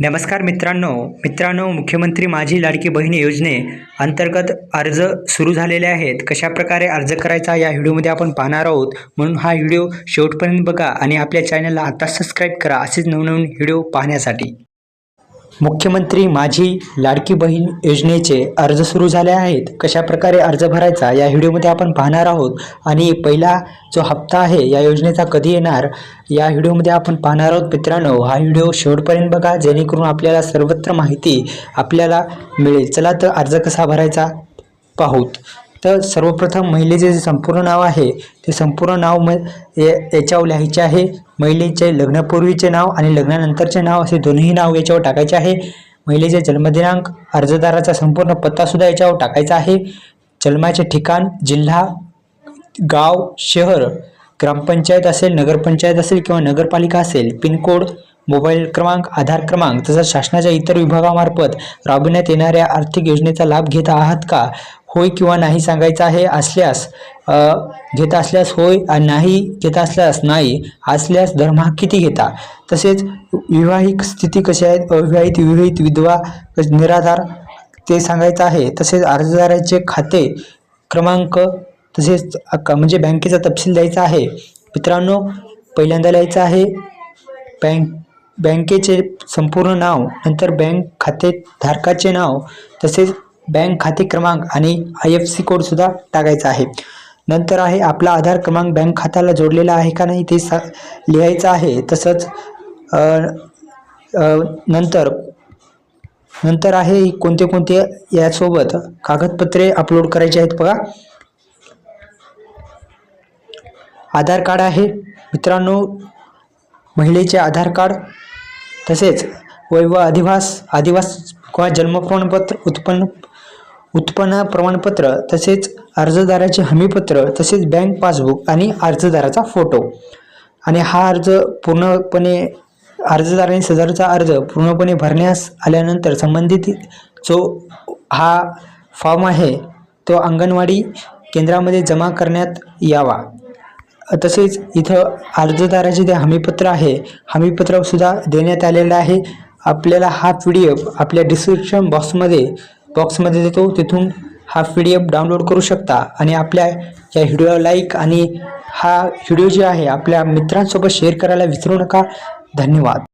नमस्कार मित्रांनो. मित्रांनो मुख्यमंत्री माझी लाडकी बहिणी योजने अंतर्गत अर्ज सुरू झालेले आहेत. कशाप्रकारे अर्ज करायचा या व्हिडिओमध्ये आपण पाहणार आहोत. म्हणून हा व्हिडिओ शेवटपर्यंत बघा आणि आपल्या चॅनलला आता सबस्क्राईब करा असेच नवनवीन व्हिडिओ पाहण्यासाठी. मुख्यमंत्री माझी लाडकी बहीण योजनेचे अर्ज सुरू झाले आहेत. कशा प्रकारे अर्ज भरायचा या व्हिडिओमध्ये आपण पाहणार आहोत. आणि पहिला जो हप्ता आहे या योजनेचा कधी येणार या व्हिडिओमध्ये आपण पाहणार आहोत. मित्रांनो हा व्हिडिओ शेवटपर्यंत बघा जेणेकरून आपल्याला सर्वत्र माहिती आपल्याला मिळेल. चला तर अर्ज कसा भरायचा पाहूत. तर सर्वप्रथम महिलेचे जे संपूर्ण नाव आहे ते संपूर्ण नाव म याच्यावर लिहायचे आहे. महिलेचे लग्नापूर्वीचे नाव आणि लग्नानंतरचे नाव असे दोन्ही नाव याच्यावर टाकायचे आहे. महिलेचे जन्मदिनांक अर्जदाराचा संपूर्ण पत्तासुद्धा याच्यावर टाकायचा आहे. जन्माचे ठिकाण जिल्हा गाव शहर ग्रामपंचायत असेल नगरपंचायत असेल किंवा नगरपालिका असेल पिनकोड मोबाईल क्रमांक आधार क्रमांक तसंच शासनाच्या इतर विभागामार्फत राबविण्यात येणाऱ्या आर्थिक योजनेचा लाभ घेत आहात का? होय किंवा नाही सांगायचं आहे असल्यास घेत असल्यास होय आणि नाही घेत असल्यास नाही असल्यास दरमहा किती घेता? तसेच विवाहिक स्थिती कशी आहेत अविवाहित विवाहित विधवा निराधार ते सांगायचं आहे. तसेच अर्जदाराचे खाते क्रमांक तसेच म्हणजे बँकेचा तपशील द्यायचा आहे. मित्रांनो पहिल्यांदा लिहायचं आहे बँक बँकेचे संपूर्ण नाव नंतर बँक खाते धारकाचे नाव तसेच बँक खाते क्रमांक आणि आय एफ सी कोडसुद्धा टाकायचा आहे. नंतर आहे आपला आधार क्रमांक बँक खात्याला जोडलेला आहे का नाही ते सा लिहायचं आहे. तसंच नंतर नंतर आहे कोणते कोणते यासोबत कागदपत्रे अपलोड करायची आहेत बघा. आधार कार्ड आहे. मित्रांनो महिलेचे आधार कार्ड तसेच वय व अधिवास आदिवास किंवा जन्म प्रमाणपत्र उत्पन्न उत्पन्न प्रमाणपत्र तसेच अर्जदाराचे हमीपत्र तसेच बँक पासबुक आणि अर्जदाराचा फोटो आणि हा अर्ज पूर्णपणे अर्जदाराने सदरचा अर्ज पूर्णपणे भरण्यास आल्यानंतर संबंधित जो हा फॉर्म आहे तो अंगणवाडी केंद्रामध्ये जमा करण्यात यावा. तसेच इथं अर्जदाराचे जे हमीपत्र आहे हमीपत्रसुद्धा देण्यात आलेलं आहे. आपल्याला हा पी डी एफ आपल्या डिस्क्रिप्शन बॉक्समध्ये बॉक्समध्ये देतो तिथून हा पी डी एफ डाउनलोड करू शकता. आणि आपल्या या व्हिडिओला लाईक आणि हा व्हिडिओ जे आहे आपल्या मित्रांसोबत शेअर करायला विसरू नका. धन्यवाद.